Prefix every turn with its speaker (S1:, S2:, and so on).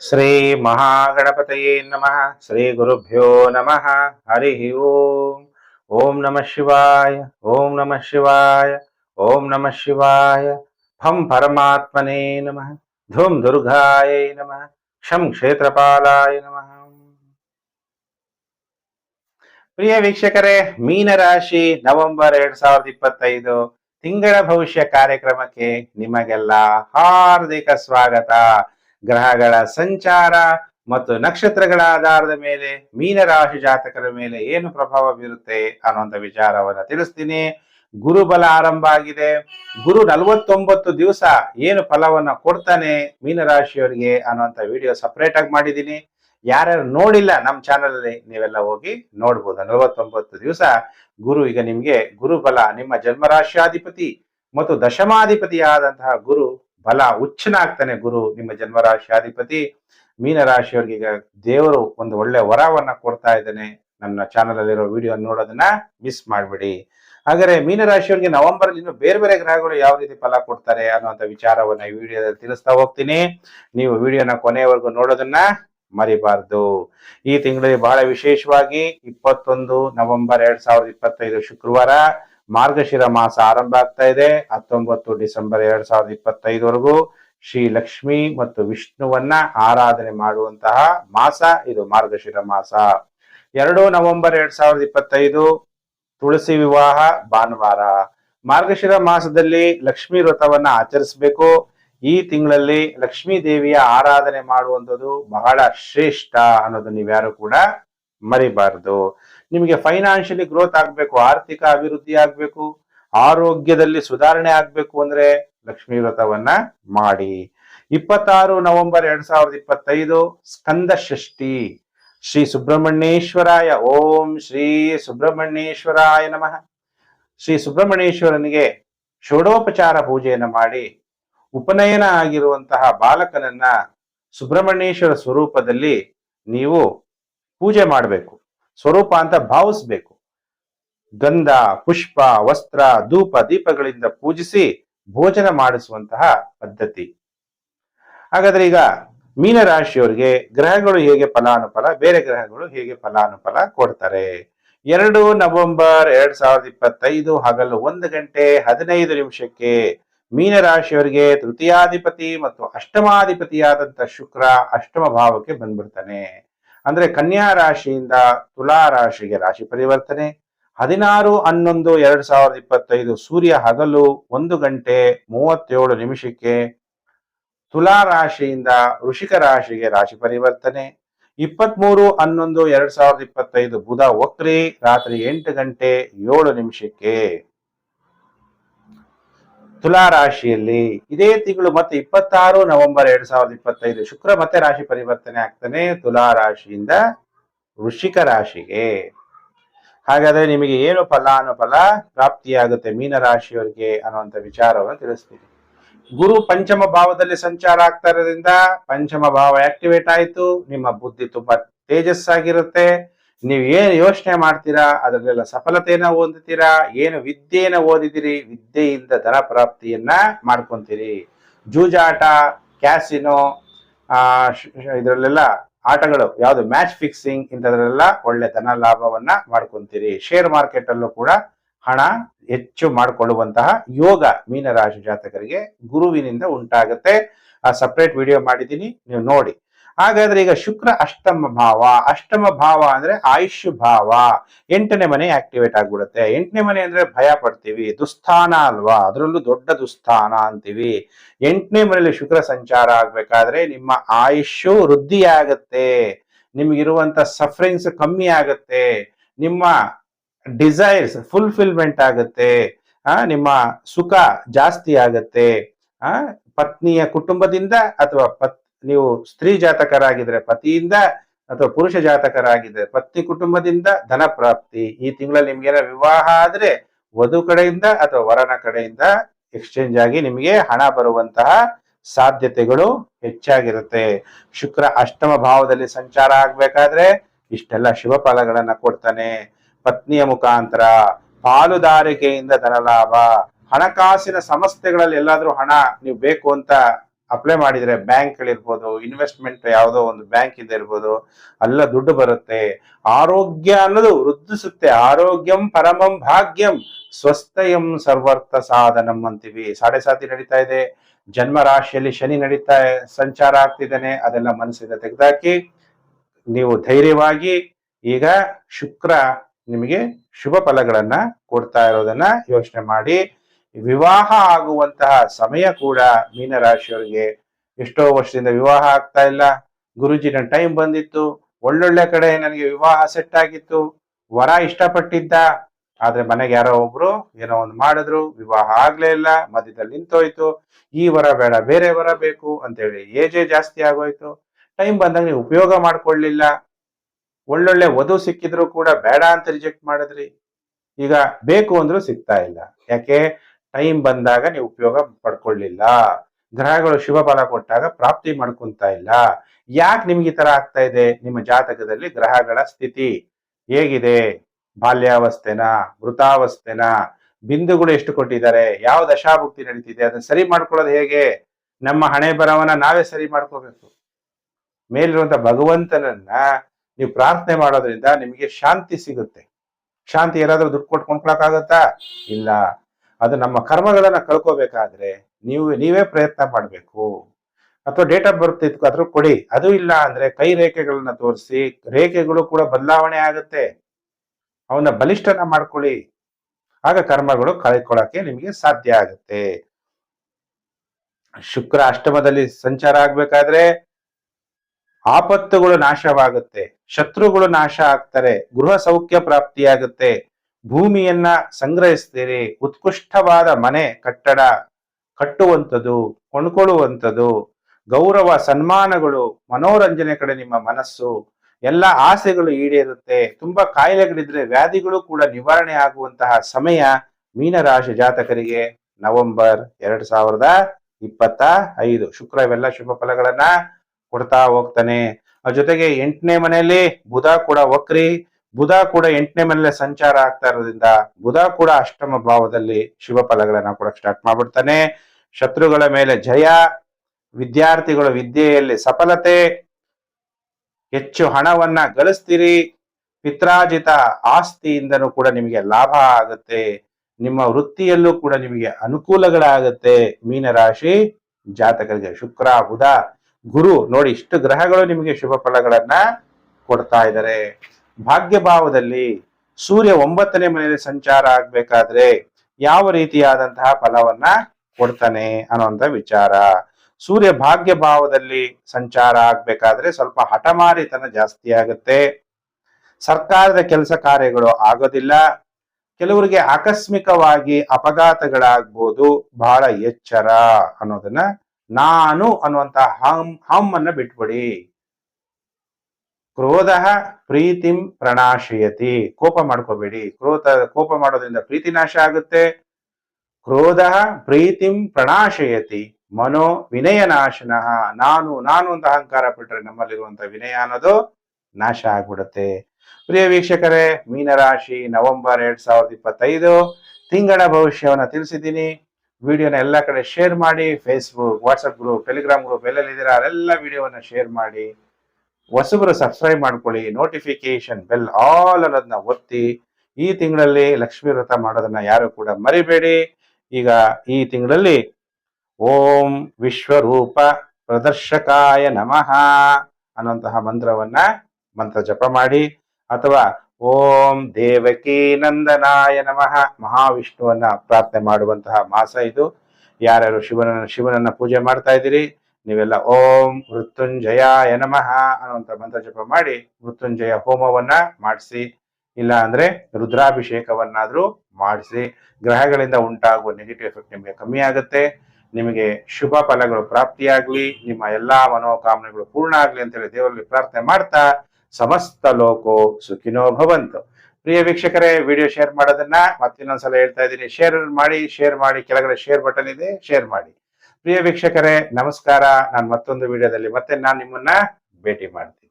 S1: ಶ್ರೀ ಮಹಾಗಣಪತಯೇ ನಮಃ ಶ್ರೀ ಗುರುಭ್ಯೋ ನಮಃ ಹರಿ ಓಂ ಓಂ ನಮಃ ಶಿವಾಯ ಓಂ ನಮಃ ಶಿವಾಯ ಓಂ ನಮಃ ಶಿವಾಯ ಫಂ ಪರಮಾತ್ಮನೇ ನಮಃ ಧೂಂ ದುರ್ಗಾಯ ನಮಃ ಕ್ಷಂ ಕ್ಷೇತ್ರಪಾಲಾಯ ನಮಃ ಪ್ರಿಯ ವೀಕ್ಷಕರೇ ಮೀನರಾಶಿ ನವೆಂಬರ್ ಎರಡ್ ಸಾವಿರದ ಇಪ್ಪತ್ತೈದು ತಿಂಗಳ ಭವಿಷ್ಯ ಕಾರ್ಯಕ್ರಮಕ್ಕೆ ನಿಮಗೆಲ್ಲ ಹಾರ್ದಿಕ ಸ್ವಾಗತ. ಗ್ರಹಗಳ ಸಂಚಾರ ಮತ್ತು ನಕ್ಷತ್ರಗಳ ಆಧಾರದ ಮೇಲೆ, ಮೀನರಾಶಿ ಜಾತಕರ ಮೇಲೆ ಏನು ಪ್ರಭಾವ ಬೀರುತ್ತೆ ಅನ್ನುವಂಥ ವಿಚಾರವನ್ನು ತಿಳಿಸ್ತೀನಿ. ಗುರುಬಲ ಆರಂಭ ಆಗಿದೆ. ಗುರು ನಲವತ್ತೊಂಬತ್ತು ದಿವಸ ಏನು ಫಲವನ್ನ ಕೊಡ್ತಾನೆ ಮೀನರಾಶಿಯವರಿಗೆ ಅನ್ನುವಂಥ ವಿಡಿಯೋ ಸಪ್ರೇಟ್ ಆಗಿ ಮಾಡಿದ್ದೀನಿ. ಯಾರ್ಯಾರು ನೋಡಿಲ್ಲ ನಮ್ಮ ಚಾನಲ್ ಅಲ್ಲಿ ನೀವೆಲ್ಲ ಹೋಗಿ ನೋಡ್ಬೋದು. ನಲವತ್ತೊಂಬತ್ತು ದಿವಸ ಗುರು ಈಗ ನಿಮ್ಗೆ ಗುರುಬಲ, ನಿಮ್ಮ ಜನ್ಮರಾಶಿಯಾಧಿಪತಿ ಮತ್ತು ದಶಮಾಧಿಪತಿಯಾದಂತಹ ಗುರು ಬಲ ಉಚ್ಚನಾಗ್ತಾನೆ ಗುರು ನಿಮ್ಮ ಜನ್ಮರಾಶಿಯಾಧಿಪತಿ. ಮೀನರಾಶಿಯವರಿಗೆ ಈಗ ದೇವರು ಒಂದು ಒಳ್ಳೆ ವರವನ್ನ ಕೊಡ್ತಾ ಇದ್ದಾನೆ. ನನ್ನ ಚಾನಲ್ ಅಲ್ಲಿರೋ ವಿಡಿಯೋ ನೋಡೋದನ್ನ ಮಿಸ್ ಮಾಡ್ಬಿಡಿ. ಹಾಗಾದ್ರೆ ಮೀನರಾಶಿಯವರಿಗೆ ನವೆಂಬರ್ ಇನ್ನು ಬೇರೆ ಬೇರೆ ಗ್ರಹಗಳು ಯಾವ ರೀತಿ ಫಲ ಕೊಡ್ತಾರೆ ಅನ್ನುವಂಥ ವಿಚಾರವನ್ನ ಈ ವಿಡಿಯೋದಲ್ಲಿ ತಿಳಿಸ್ತಾ ಹೋಗ್ತೀನಿ. ನೀವು ವಿಡಿಯೋನ ಕೊನೆಯವರೆಗೂ ನೋಡೋದನ್ನ ಮರಿಬಾರ್ದು. ಈ ತಿಂಗಳಲ್ಲಿ ಬಹಳ ವಿಶೇಷವಾಗಿ ಇಪ್ಪತ್ತೊಂದು ನವೆಂಬರ್ ಎರಡ್ ಸಾವಿರದ ಇಪ್ಪತ್ತೈದು ಶುಕ್ರವಾರ ಮಾರ್ಗಶಿರ ಮಾಸ ಆರಂಭ ಆಗ್ತಾ ಇದೆ. ಹತ್ತೊಂಬತ್ತು ಡಿಸೆಂಬರ್ ಎರಡ್ ಸಾವಿರದ ಇಪ್ಪತ್ತೈದವರೆಗೂ ಶ್ರೀ ಲಕ್ಷ್ಮಿ ಮತ್ತು ವಿಷ್ಣುವನ್ನ ಆರಾಧನೆ ಮಾಡುವಂತಹ ಮಾಸ ಇದು ಮಾರ್ಗಶಿರ ಮಾಸ. ಎರಡು ನವೆಂಬರ್ ಎರಡ್ ಸಾವಿರದ ಇಪ್ಪತ್ತೈದು ತುಳಸಿ ವಿವಾಹ ಭಾನುವಾರ. ಮಾರ್ಗಶಿರ ಮಾಸದಲ್ಲಿ ಲಕ್ಷ್ಮೀ ವ್ರತವನ್ನ ಆಚರಿಸಬೇಕು. ಈ ತಿಂಗಳಲ್ಲಿ ಲಕ್ಷ್ಮೀ ದೇವಿಯ ಆರಾಧನೆ ಮಾಡುವಂಥದ್ದು ಬಹಳ ಶ್ರೇಷ್ಠ ಅನ್ನೋದು ನೀವ್ಯಾರು ಕೂಡ ಮರಿಬಾರದು. ನಿಮಗೆ ಫೈನಾನ್ಷಿಯಲಿ ಗ್ರೋತ್ ಆಗ್ಬೇಕು, ಆರ್ಥಿಕ ಅಭಿವೃದ್ಧಿ ಆಗ್ಬೇಕು, ಆರೋಗ್ಯದಲ್ಲಿ ಸುಧಾರಣೆ ಆಗ್ಬೇಕು ಅಂದ್ರೆ ಲಕ್ಷ್ಮೀ ವ್ರತವನ್ನ ಮಾಡಿ. ಇಪ್ಪತ್ತಾರು ನವೆಂಬರ್ ಎರಡ್ ಸಾವಿರದ ಇಪ್ಪತ್ತೈದು, ಸ್ಕಂದ ಷಷ್ಠಿ. ಶ್ರೀ ಸುಬ್ರಹ್ಮಣ್ಯೇಶ್ವರಾಯ, ಓಂ ಶ್ರೀ ಸುಬ್ರಹ್ಮಣ್ಯೇಶ್ವರಾಯ ನಮಃ. ಶ್ರೀ ಸುಬ್ರಹ್ಮಣ್ಯೇಶ್ವರನಿಗೆ ಷೋಡೋಪಚಾರ ಪೂಜೆಯನ್ನ ಮಾಡಿ, ಉಪನಯನ ಆಗಿರುವಂತಹ ಬಾಲಕನನ್ನ ಸುಬ್ರಹ್ಮಣ್ಯೇಶ್ವರ ಸ್ವರೂಪದಲ್ಲಿ ನೀವು ಪೂಜೆ ಮಾಡಬೇಕು. ಸ್ವರೂಪ ಅಂತ ಭಾವಿಸ್ಬೇಕು. ಗಂಧ, ಪುಷ್ಪ, ವಸ್ತ್ರ, ಧೂಪ, ದೀಪಗಳಿಂದ ಪೂಜಿಸಿ ಭೋಜನ ಮಾಡಿಸುವಂತಹ ಪದ್ಧತಿ. ಹಾಗಾದ್ರೆ ಈಗ ಮೀನರಾಶಿಯವರಿಗೆ ಗ್ರಹಗಳು ಹೇಗೆ ಫಲಾನುಫಲ, ಬೇರೆ ಗ್ರಹಗಳು ಹೇಗೆ ಫಲಾನುಫಲ ಕೊಡ್ತಾರೆ? ಎರಡು ನವೆಂಬರ್ ಎರಡ್ ಸಾವಿರದ ಇಪ್ಪತ್ತೈದು ಹಗಲು ಒಂದು ಗಂಟೆ ಹದಿನೈದು ನಿಮಿಷಕ್ಕೆ ಮೀನರಾಶಿಯವರಿಗೆ ತೃತೀಯಾಧಿಪತಿ ಮತ್ತು ಅಷ್ಟಮಾಧಿಪತಿಯಾದಂತ ಶುಕ್ರ ಅಷ್ಟಮ ಭಾವಕ್ಕೆ ಬಂದ್ಬಿಡ್ತಾನೆ. ಅಂದ್ರೆ ಕನ್ಯಾ ರಾಶಿಯಿಂದ ತುಲಾ ರಾಶಿಗೆ ರಾಶಿ ಪರಿವರ್ತನೆ, ಹದಿನಾರು, ಹನ್ನೊಂದು, ಎರಡ್ ಸಾವಿರದ ಇಪ್ಪತ್ತೈದು ಸೂರ್ಯ ಹಗಲು ಒಂದು ಗಂಟೆ ಮೂವತ್ತೇಳು ನಿಮಿಷಕ್ಕೆ ತುಲಾ ರಾಶಿಯಿಂದ ಋಷಿಕ ರಾಶಿಗೆ ರಾಶಿ ಪರಿವರ್ತನೆ, ಇಪ್ಪತ್ಮೂರು, ಹನ್ನೊಂದು, ಎರಡ್ ಸಾವಿರದ ಇಪ್ಪತ್ತೈದು ಬುಧ ವಕ್ರಿ ರಾತ್ರಿ ಎಂಟು ಗಂಟೆ ಏಳು ನಿಮಿಷಕ್ಕೆ ತುಲಾ ರಾಶಿಯಲ್ಲಿ ಇದೇ ತಿಂಗಳು ಮತ್ತೆ ಇಪ್ಪತ್ತಾರು ನವೆಂಬರ್ ಎರಡ್ ಸಾವಿರದ ಇಪ್ಪತ್ತೈದು ಶುಕ್ರ ಮತ್ತೆ ರಾಶಿ ಪರಿವರ್ತನೆ ಆಗ್ತಾನೆ ತುಲಾ ರಾಶಿಯಿಂದ ವೃಶ್ಚಿಕ ರಾಶಿಗೆ. ಹಾಗಾದ್ರೆ ನಿಮಗೆ ಏನು ಫಲಾನುಫಲ ಪ್ರಾಪ್ತಿಯಾಗುತ್ತೆ ಮೀನ ರಾಶಿಯವರಿಗೆ ಅನ್ನುವಂತ ವಿಚಾರವನ್ನು ತಿಳಿಸ್ತೀನಿ. ಗುರು ಪಂಚಮ ಭಾವದಲ್ಲಿ ಸಂಚಾರ ಆಗ್ತಾ ಇರೋದ್ರಿಂದ ಪಂಚಮ ಭಾವ ಆಕ್ಟಿವೇಟ್ ಆಯಿತು. ನಿಮ್ಮ ಬುದ್ಧಿ ತುಂಬಾ ತೇಜಸ್ಸಾಗಿರುತ್ತೆ. ನೀವು ಏನು ಯೋಚನೆ ಮಾಡ್ತೀರಾ, ಅದರಲ್ಲೆಲ್ಲ ಸಫಲತೆಯನ್ನ ಓದುತ್ತೀರಾ ಏನು ವಿದ್ಯೆಯನ್ನ ಓದಿದಿರಿ, ವಿದ್ಯೆಯಿಂದ ಧನ ಪ್ರಾಪ್ತಿಯನ್ನ ಮಾಡ್ಕೊಂತೀರಿ. ಜೂಜಾಟ, ಕ್ಯಾಸಿನೋ, ಆ ಇದರಲ್ಲೆಲ್ಲ ಆಟಗಳು, ಯಾವುದು ಮ್ಯಾಚ್ ಫಿಕ್ಸಿಂಗ್ ಇಂಥದ್ರಲ್ಲೆಲ್ಲ ಒಳ್ಳೆ ಧನ ಲಾಭವನ್ನ ಮಾಡ್ಕೊಂತೀರಿ. ಶೇರ್ ಮಾರ್ಕೆಟ್ ಅಲ್ಲೂ ಕೂಡ ಹಣ ಹೆಚ್ಚು ಮಾಡಿಕೊಳ್ಳುವಂತಹ ಯೋಗ ಮೀನರಾಶಿ ಜಾತಕರಿಗೆ ಗುರುವಿನಿಂದ ಉಂಟಾಗುತ್ತೆ. ಆ ಸಪ್ರೇಟ್ ವಿಡಿಯೋ ಮಾಡಿದ್ದೀನಿ, ನೀವು ನೋಡಿ. ಹಾಗಾದ್ರೆ ಈಗ ಶುಕ್ರ ಅಷ್ಟಮ ಭಾವ. ಅಷ್ಟಮ ಭಾವ ಅಂದ್ರೆ ಆಯುಷ್ ಭಾವ. ಎಂಟನೇ ಮನೆ ಆಕ್ಟಿವೇಟ್ ಆಗ್ಬಿಡುತ್ತೆ. ಎಂಟನೇ ಮನೆ ಅಂದ್ರೆ ಭಯ ಪಡ್ತೀವಿ. ದುಸ್ಥಾನ ಅಲ್ವಾ? ಅದರಲ್ಲೂ ದೊಡ್ಡ ದುಸ್ಥಾನ ಅಂತೀವಿ. ಎಂಟನೇ ಮನೆಯಲ್ಲಿ ಶುಕ್ರ ಸಂಚಾರ ಆಗ್ಬೇಕಾದ್ರೆ ನಿಮ್ಮ ಆಯುಷು ವೃದ್ಧಿ ಆಗತ್ತೆ. ನಿಮ್ಗಿರುವಂತ ಸಫರಿಂಗ್ಸ್ ಕಮ್ಮಿ ಆಗತ್ತೆ. ನಿಮ್ಮ ಡಿಸೈರ್ಸ್ ಫುಲ್ಫಿಲ್ಮೆಂಟ್ ಆಗುತ್ತೆ. ಆ, ನಿಮ್ಮ ಸುಖ ಜಾಸ್ತಿ ಆಗತ್ತೆ. ಆ, ಪತ್ನಿಯ ಕುಟುಂಬದಿಂದ ಅಥವಾ ಪತ್ ನೀವು ಸ್ತ್ರೀ ಜಾತಕರಾಗಿದ್ರೆ ಪತಿಯಿಂದ ಅಥವಾ ಪುರುಷ ಜಾತಕರಾಗಿದ್ರೆ ಪತ್ನಿ ಕುಟುಂಬದಿಂದ ಧನ ಪ್ರಾಪ್ತಿ. ಈ ತಿಂಗಳಲ್ಲಿ ನಿಮ್ಗೆ ವಿವಾಹ ಆದ್ರೆ ವಧು ಕಡೆಯಿಂದ ಅಥವಾ ವರನ ಕಡೆಯಿಂದ ಎಕ್ಸ್ಚೇಂಜ್ ಆಗಿ ನಿಮಗೆ ಹಣ ಬರುವಂತಹ ಸಾಧ್ಯತೆಗಳು ಹೆಚ್ಚಾಗಿರುತ್ತೆ. ಶುಕ್ರ ಅಷ್ಟಮ ಭಾವದಲ್ಲಿ ಸಂಚಾರ ಆಗ್ಬೇಕಾದ್ರೆ ಇಷ್ಟೆಲ್ಲ ಶುಭ ಫಲಗಳನ್ನ ಕೊಡ್ತಾನೆ. ಪತ್ನಿಯ ಮುಖಾಂತರ ಪಾಲುದಾರಿಕೆಯಿಂದ ಧನಲಾಭ. ಹಣಕಾಸಿನ ಸಮಸ್ಯೆಗಳಲ್ಲಿ ಎಲ್ಲಾದ್ರೂ ಹಣ ನೀವು ಬೇಕು ಅಂತ ಅಪ್ಲೈ ಮಾಡಿದ್ರೆ ಬ್ಯಾಂಕ್ಗಳಿರ್ಬೋದು ಇನ್ವೆಸ್ಟ್ಮೆಂಟ್ ಯಾವುದೋ ಒಂದು ಬ್ಯಾಂಕ್ ಇದೆ ಇರ್ಬೋದು, ಅಲ್ಲ ದುಡ್ಡು ಬರುತ್ತೆ. ಆರೋಗ್ಯ ಅನ್ನೋದು ವೃದ್ಧಿಸುತ್ತೆ. ಆರೋಗ್ಯಂ ಪರಮಂ ಭಾಗ್ಯಂ ಸ್ವಸ್ಥಯಂ ಸರ್ವರ್ಥ ಸಾಧನಂ ಅಂತೀವಿ. ಸಾಡೆ ಸಾತಿ ನಡೀತಾ ಇದೆ. ಜನ್ಮ ರಾಶಿಯಲ್ಲಿ ಶನಿ ನಡೀತಾ, ಸಂಚಾರ ಆಗ್ತಿದ್ದಾನೆ. ಅದೆಲ್ಲ ಮನಸ್ಸಿಂದ ತೆಗೆದಾಕಿ ನೀವು ಧೈರ್ಯವಾಗಿ ಈಗ ಶುಕ್ರ ನಿಮಗೆ ಶುಭ ಫಲಗಳನ್ನ ಕೊಡ್ತಾ ಇರೋದನ್ನ ಯೋಚನೆ ಮಾಡಿ. ವಿವಾಹ ಆಗುವಂತಹ ಸಮಯ ಕೂಡ ಮೀನರಾಶಿಯವರಿಗೆ ಎಷ್ಟೋ ವರ್ಷದಿಂದ ವಿವಾಹ ಆಗ್ತಾ ಇಲ್ಲ. ಗುರುಜಿನ ಟೈಮ್ ಬಂದಿತ್ತು. ಒಳ್ಳೊಳ್ಳೆ ಕಡೆ ನನಗೆ ವಿವಾಹ ಸೆಟ್ ಆಗಿತ್ತು. ವರ ಇಷ್ಟಪಟ್ಟಿದ್ದ. ಆದ್ರೆ ಮನೆಗೆ ಯಾರೋ ಒಬ್ರು ಏನೋ ಒಂದು ಮಾಡಿದ್ರು. ವಿವಾಹ ಆಗ್ಲೇ ಇಲ್ಲ. ಮಧ್ಯದಲ್ಲಿ ನಿಂತೋಯ್ತು. ಈ ವರ ಬೇಡ, ಬೇರೆ ವರ ಬೇಕು ಅಂತೇಳಿ ಏಜೆ ಜಾಸ್ತಿ ಆಗೋಯ್ತು. ಟೈಮ್ ಬಂದಾಗ ನೀವು ಉಪಯೋಗ ಮಾಡ್ಕೊಳ್ಲಿಲ್ಲ ಒಳ್ಳೊಳ್ಳೆ ವಧು ಸಿಕ್ಕಿದ್ರು ಕೂಡ ಬೇಡ ಅಂತ ರಿಜೆಕ್ಟ್ ಮಾಡಿದ್ರಿ. ಈಗ ಬೇಕು ಅಂದ್ರೂ ಸಿಗ್ತಾ ಇಲ್ಲ. ಯಾಕೆ? ಟೈಮ್ ಬಂದಾಗ ನೀವು ಉಪಯೋಗ ಪಡ್ಕೊಳ್ಳಿಲ್ಲ. ಗ್ರಹಗಳು ಶುಭ ಫಲ ಕೊಟ್ಟಾಗ ಪ್ರಾಪ್ತಿ ಮಾಡ್ಕೊಂತ ಇಲ್ಲ. ಯಾಕೆ ನಿಮ್ಗೆ ಈ ತರ ಆಗ್ತಾ ಇದೆ? ನಿಮ್ಮ ಜಾತಕದಲ್ಲಿ ಗ್ರಹಗಳ ಸ್ಥಿತಿ ಹೇಗಿದೆ? ಬಾಲ್ಯಾವಸ್ಥೆನ? ಮೃತಾವಸ್ಥೆನ ಬಿಂದುಗಳು ಎಷ್ಟು ಕೊಟ್ಟಿದ್ದಾರೆ? ಯಾವ ದಶಾಭುಕ್ತಿ ನಡೀತಿದೆ? ಅದನ್ನ ಸರಿ ಮಾಡ್ಕೊಳ್ಳೋದು ಹೇಗೆ? ನಮ್ಮ ಹಣೆ ಬರವನ್ನ ನಾವೇ ಸರಿ ಮಾಡ್ಕೋಬೇಕು. ಮೇಲಿರುವಂತ ಭಗವಂತನನ್ನ ನೀವು ಪ್ರಾರ್ಥನೆ ಮಾಡೋದ್ರಿಂದ ನಿಮಗೆ ಶಾಂತಿ ಸಿಗುತ್ತೆ. ಶಾಂತಿ ಏನಾದ್ರೂ ದುಡ್ಡು ಕೊಟ್ಟು ಕೊಂಡ್ಕೊಳಕ್ಕಾಗತ್ತಾ? ಇಲ್ಲ. ಅದು ನಮ್ಮ ಕರ್ಮಗಳನ್ನ ಕಳ್ಕೋಬೇಕಾದ್ರೆ ನೀವು, ನೀವೇ ಪ್ರಯತ್ನ ಮಾಡಬೇಕು. ಅಥವಾ ಡೇಟ್ ಆಫ್ ಬರ್ತ್ ಇದ್ಕಾದ್ರೂ ಕೊಡಿ. ಅದು ಇಲ್ಲ ಅಂದ್ರೆ ಕೈ ರೇಖೆಗಳನ್ನ ತೋರಿಸಿ, ರೇಖೆಗಳು ಕೂಡ ಬದಲಾವಣೆ ಆಗುತ್ತೆ. ಅವನ್ನ ಬಲಿಷ್ಠನ ಮಾಡ್ಕೊಳ್ಳಿ. ಆಗ ಕರ್ಮಗಳು ಕಳ್ಕೊಳ್ಳಕ್ಕೆ ನಿಮಗೆ ಸಾಧ್ಯ ಆಗುತ್ತೆ. ಶುಕ್ರ ಅಷ್ಟಮದಲ್ಲಿ ಸಂಚಾರ ಆಗ್ಬೇಕಾದ್ರೆ ಆಪತ್ತುಗಳು ನಾಶವಾಗುತ್ತೆ. ಶತ್ರುಗಳು ನಾಶ ಆಗ್ತಾರೆ. ಗೃಹ ಸೌಖ್ಯ ಪ್ರಾಪ್ತಿಯಾಗುತ್ತೆ. ಭೂಮಿಯನ್ನ ಸಂಗ್ರಹಿಸ್ತೀರಿ. ಉತ್ಕೃಷ್ಟವಾದ ಮನೆ ಕಟ್ಟಡ ಕಟ್ಟುವಂಥದ್ದು, ಕೊಂಡ್ಕೊಳ್ಳುವಂಥದ್ದು, ಗೌರವ, ಸನ್ಮಾನಗಳು, ಮನೋರಂಜನೆ ಕಡೆ ನಿಮ್ಮ ಮನಸ್ಸು, ಎಲ್ಲ ಆಸೆಗಳು ಈಡೇರುತ್ತೆ. ತುಂಬಾ ಕಾಯಿಲೆಗಳಿದ್ರೆ ವ್ಯಾಧಿಗಳು ಕೂಡ ನಿವಾರಣೆ ಆಗುವಂತಹ ಸಮಯ ಮೀನರಾಶಿ ಜಾತಕರಿಗೆ. ನವೆಂಬರ್ ಎರಡ್ ಸಾವಿರದ ಇಪ್ಪತ್ತ ಐದು. ಶುಕ್ರ ಇವೆಲ್ಲ ಶುಭ ಫಲಗಳನ್ನ ಕೊಡ್ತಾ ಹೋಗ್ತಾನೆ. ಜೊತೆಗೆ ಎಂಟನೇ ಮನೆಯಲ್ಲಿ ಬುಧ ಕೂಡ ವಕ್ರಿ. ಬುಧ ಕೂಡ ಎಂಟನೇ ಮನೆಯಲ್ಲಿ ಸಂಚಾರ ಆಗ್ತಾ ಇರೋದ್ರಿಂದ ಬುಧ ಕೂಡ ಅಷ್ಟಮ ಭಾವದಲ್ಲಿ ಶುಭ ಫಲಗಳನ್ನ ಕೂಡ ಸ್ಟಾರ್ಟ್ ಮಾಡ್ಬಿಡ್ತಾನೆ. ಶತ್ರುಗಳ ಮೇಲೆ ಜಯ, ವಿದ್ಯಾರ್ಥಿಗಳು ವಿದ್ಯೆಯಲ್ಲಿ ಸಫಲತೆ. ಹೆಚ್ಚು ಹಣವನ್ನ ಗಳಿಸ್ತೀರಿ. ಪಿತ್ರಾಜಿತ ಆಸ್ತಿಯಿಂದನೂ ಕೂಡ ನಿಮಗೆ ಲಾಭ ಆಗುತ್ತೆ. ನಿಮ್ಮ ವೃತ್ತಿಯಲ್ಲೂ ಕೂಡ ನಿಮಗೆ ಅನುಕೂಲಗಳಾಗುತ್ತೆ. ಮೀನರಾಶಿ ಜಾತಕರಿಗೆ ಶುಕ್ರ, ಬುಧ, ಗುರು ನೋಡಿ ಇಷ್ಟು ಗ್ರಹಗಳು ನಿಮಗೆ ಶುಭ ಫಲಗಳನ್ನ ಕೊಡ್ತಾ ಇದ್ದಾರೆ ಭಾಗ್ಯ ಭಾವದಲ್ಲಿ ಸೂರ್ಯ ಒಂಬತ್ತನೇ ಮನೆಯಲ್ಲಿ ಸಂಚಾರ ಆಗ್ಬೇಕಾದ್ರೆ ಯಾವ ರೀತಿಯಾದಂತಹ ಫಲವನ್ನ ಕೊಡ್ತಾನೆ ಅನ್ನುವಂತ ವಿಚಾರ. ಸೂರ್ಯ ಭಾಗ್ಯ ಭಾವದಲ್ಲಿ ಸಂಚಾರ ಆಗ್ಬೇಕಾದ್ರೆ ಸ್ವಲ್ಪ ಹಠಮಾರಿತನ ಜಾಸ್ತಿ ಆಗುತ್ತೆ. ಸರ್ಕಾರದ ಕೆಲಸ ಕಾರ್ಯಗಳು ಆಗೋದಿಲ್ಲ. ಕೆಲವರಿಗೆ ಆಕಸ್ಮಿಕವಾಗಿ ಅಪಘಾತಗಳಾಗ್ಬೋದು. ಬಹಳ ಎಚ್ಚರ ಅನ್ನೋದನ್ನ ನಾನು ಅನ್ನುವಂತ ಹಮ್ ಹಮ್ ಅನ್ನ ಬಿಟ್ಬಿಡಿ. ಕ್ರೋಧ ಪ್ರೀತಿಂ ಪ್ರಣಾಶಯತಿ. ಕೋಪ ಮಾಡ್ಕೋಬೇಡಿ. ಕ್ರೋಧ, ಕೋಪ ಮಾಡೋದ್ರಿಂದ ಪ್ರೀತಿ ನಾಶ ಆಗುತ್ತೆ. ಕ್ರೋಧ ಪ್ರೀತಿಂ ಪ್ರಣಾಶಯತಿ. ಮನೋ ವಿನಯ ನಾಶನ ನಾನು ನಾನು ಅಂತ ಅಹಂಕಾರ ಬಿಟ್ರೆ ನಮ್ಮಲ್ಲಿರುವಂತ ವಿನಯ ಅನ್ನೋದು ನಾಶ ಆಗ್ಬಿಡುತ್ತೆ. ಪ್ರಿಯ ವೀಕ್ಷಕರೇ, ಮೀನರಾಶಿ ನವೆಂಬರ್ ಎರಡ್ ಸಾವಿರದ ಇಪ್ಪತ್ತೈದು ತಿಂಗಳ ಭವಿಷ್ಯವನ್ನ ತಿಳಿಸಿದ್ದೀನಿ. ವಿಡಿಯೋನ ಎಲ್ಲ ಕಡೆ ಶೇರ್ ಮಾಡಿ. Facebook WhatsApp group Telegram group ಎಲ್ಲೆಲ್ಲಿದ್ದೀರಾ ಅದೆಲ್ಲ ವಿಡಿಯೋವನ್ನ ಶೇರ್ ಮಾಡಿ. ಹೊಸಬರು ಸಬ್ಸ್ಕ್ರೈಬ್ ಮಾಡ್ಕೊಳ್ಳಿ ನೋಟಿಫಿಕೇಶನ್ ಬೆಲ್ ಆಲ್ ಅನ್ನೋದನ್ನ ಒತ್ತಿ, ಈ ತಿಂಗಳಲ್ಲಿ ಲಕ್ಷ್ಮೀ ವ್ರತ ಮಾಡೋದನ್ನ ಯಾರು ಕೂಡ ಮರಿಬೇಡಿ. ಈಗ ಈ ತಿಂಗಳಲ್ಲಿ ಓಂ ವಿಶ್ವರೂಪ ಪ್ರದರ್ಶಕಾಯ ನಮಃ ಅನ್ನುವಂತಹ ಮಂತ್ರವನ್ನ ಮಂತ್ರ ಜಪ ಮಾಡಿ, ಅಥವಾ ಓಂ ದೇವಕಿ ನಂದನಾಯ ನಮಃ ಮಹಾವಿಷ್ಣುವನ್ನ ಪ್ರಾರ್ಥನೆ ಮಾಡುವಂತಹ ಮಾಸ ಇದು. ಯಾರ್ಯಾರು ಶಿವನ ಶಿವನನ್ನ ಪೂಜೆ ಮಾಡ್ತಾ ಇದ್ದೀರಿ ನೀವೆಲ್ಲ ಓಂ ಮೃತ್ಯುಂಜಯ ನಮಃ ಅನ್ನುವಂಥ ಮಂತ್ರ ಜಪ ಮಾಡಿ ಮೃತ್ಯುಂಜಯ ಹೋಮವನ್ನ ಮಾಡಿಸಿ ಇಲ್ಲ ಅಂದ್ರೆ ರುದ್ರಾಭಿಷೇಕವನ್ನಾದ್ರೂ ಮಾಡಿಸಿ. ಗ್ರಹಗಳಿಂದ ಉಂಟಾಗುವ ನೆಗೆಟಿವ್ ಎಫೆಕ್ಟ್ ನಿಮಗೆ ಕಮ್ಮಿ ಆಗುತ್ತೆ. ನಿಮಗೆ ಶುಭ ಫಲಗಳು ಪ್ರಾಪ್ತಿಯಾಗ್ಲಿ, ನಿಮ್ಮ ಎಲ್ಲಾ ಮನೋಕಾಮನೆಗಳು ಪೂರ್ಣ ಆಗ್ಲಿ ಅಂತೇಳಿ ದೇವರಲ್ಲಿ ಪ್ರಾರ್ಥನೆ ಮಾಡ್ತಾ ಸಮಸ್ತ ಲೋಕೋ ಸುಖಿನೋ ಭವಂತು. ಪ್ರಿಯ ವೀಕ್ಷಕರೇ ವಿಡಿಯೋ ಶೇರ್ ಮಾಡೋದನ್ನ ಮತ್ತಿನ್ನೊಂದ್ಸಲ ಹೇಳ್ತಾ ಇದ್ದೀನಿ. ಶೇರ್ ಮಾಡಿ ಶೇರ್ ಮಾಡಿ, ಕೆಳಗಡೆ ಶೇರ್ ಬಟನ್ ಇದೆ ಶೇರ್ ಮಾಡಿ. ಪ್ರಿಯ ವೀಕ್ಷಕರೇ ನಮಸ್ಕಾರ. ನಾನು ಮತ್ತೊಂದು ವಿಡಿಯೋದಲ್ಲಿ ಮತ್ತೆ ನಾನು ನಿಮ್ಮನ್ನ ಭೇಟಿ ಮಾಡ್ತೀನಿ.